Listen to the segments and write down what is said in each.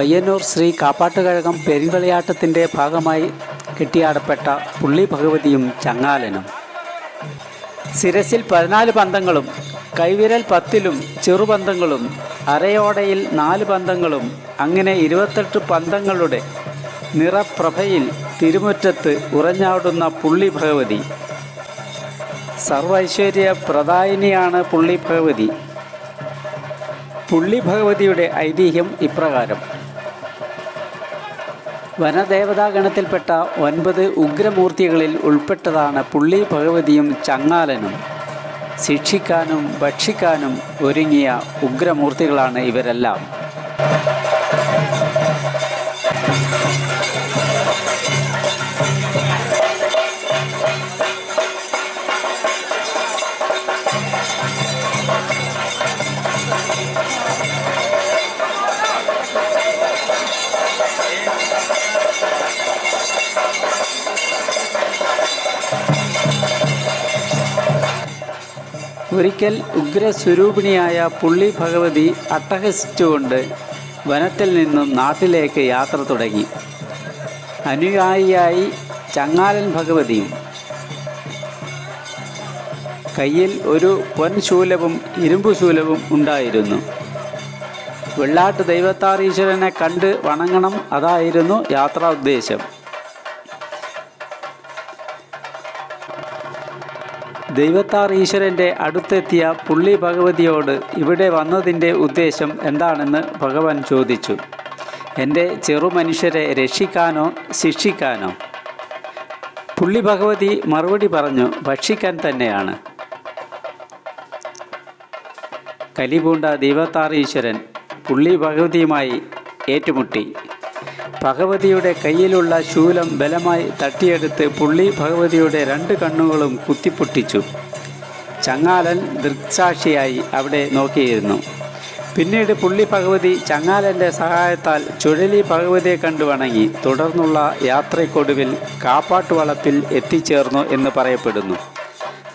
പയ്യന്നൂർ ശ്രീ കാപ്പാട്ടുകഴകം പെരുങ്കളിയാട്ടത്തിന്റെ ഭാഗമായി കെട്ടിയാടപ്പെട്ട പുള്ളി ഭഗവതിയും ചങ്ങാലനും. ശിരസിൽ പതിനാല് പന്തങ്ങളും കൈവിരൽ പത്തിലും ചെറുപന്തങ്ങളും അരയോടയിൽ നാല് പന്തങ്ങളും അങ്ങനെ ഇരുപത്തെട്ട് പന്തങ്ങളുടെ നിറപ്രഭയിൽ തിരുമുറ്റത്ത് ഉറഞ്ഞാടുന്ന പുള്ളി ഭഗവതി. സർവൈശ്വര്യ പ്രദായിനിയാണ് പുള്ളി ഭഗവതി. പുള്ളി ഭഗവതിയുടെ ഐതിഹ്യം ഇപ്രകാരം. വനദേവതാഗണത്തിൽപ്പെട്ട ഒൻപത് ഉഗ്രമൂർത്തികളിൽ ഉൾപ്പെട്ടതാണ് പുള്ളി ഭഗവതിയും ചങ്ങാലനും. ശിക്ഷിക്കാനും ഭക്ഷിക്കാനും ഒരുങ്ങിയ ഉഗ്രമൂർത്തികളാണ് ഇവരെല്ലാം. ഒരിക്കൽ ഉഗ്രസ്വരൂപിണിയായ പുള്ളി ഭഗവതി അട്ടഹസിച്ചുകൊണ്ട് വനത്തിൽ നിന്നും നാട്ടിലേക്ക് യാത്ര തുടങ്ങി. അനുയായിയായി ചങ്ങാലൻ ഭഗവതിയും. കയ്യിൽ ഒരു പൊൻശൂലവും ഇരുമ്പുശൂലവും ഉണ്ടായിരുന്നു. വെള്ളാട്ട് ദൈവത്താറീശ്വരനെ കണ്ട് വണങ്ങണം അതായിരുന്നു യാത്രാ ഉദ്ദേശം. ദൈവത്താർ ഈശ്വരന്റെ അടുത്തെത്തിയ പുള്ളി ഭഗവതിയോട് ഇവിടെ വന്നതിന്റെ ഉദ്ദേശം എന്താണെന്ന് ഭഗവാൻ ചോദിച്ചു. എന്റെ ചെറുമനുഷ്യരെ രക്ഷിക്കാനോ ശിക്ഷിക്കാനോ? പുള്ളി ഭഗവതി മറുപടി പറഞ്ഞു ഭക്ഷിക്കാൻ തന്നെയാണ്. കലിപൂണ്ട ദൈവത്താർ ഈശ്വരൻ പുള്ളി ഭഗവതിയുമായി ഏറ്റുമുട്ടി. ഭഗവതിയുടെ കയ്യിലുള്ള ശൂലം ബലമായി തട്ടിയെടുത്ത് പുള്ളി ഭഗവതിയുടെ രണ്ട് കണ്ണുകളും കുത്തിപ്പൊട്ടിച്ചു. ചങ്ങാലൻ ദൃക്സാക്ഷിയായി അവിടെ നോക്കിയിരുന്നു. പിന്നീട് പുള്ളി ഭഗവതി ചങ്ങാലന്റെ സഹായത്താൽ ചുഴലി ഭഗവതിയെ കണ്ടു വണങ്ങി. തുടർന്നുള്ള യാത്രയ്ക്കൊടുവിൽ കാപ്പാട്ടുവളപ്പിൽ എത്തിച്ചേർന്നു എന്ന് പറയപ്പെടുന്നു.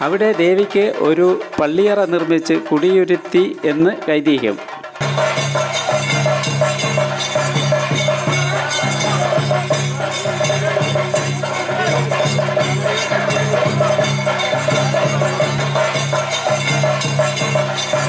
അവിടെ ദേവിക്ക് ഒരു പള്ളിയറ നിർമ്മിച്ച് കുടിയിരുത്തി എന്ന് ഐതിഹ്യം.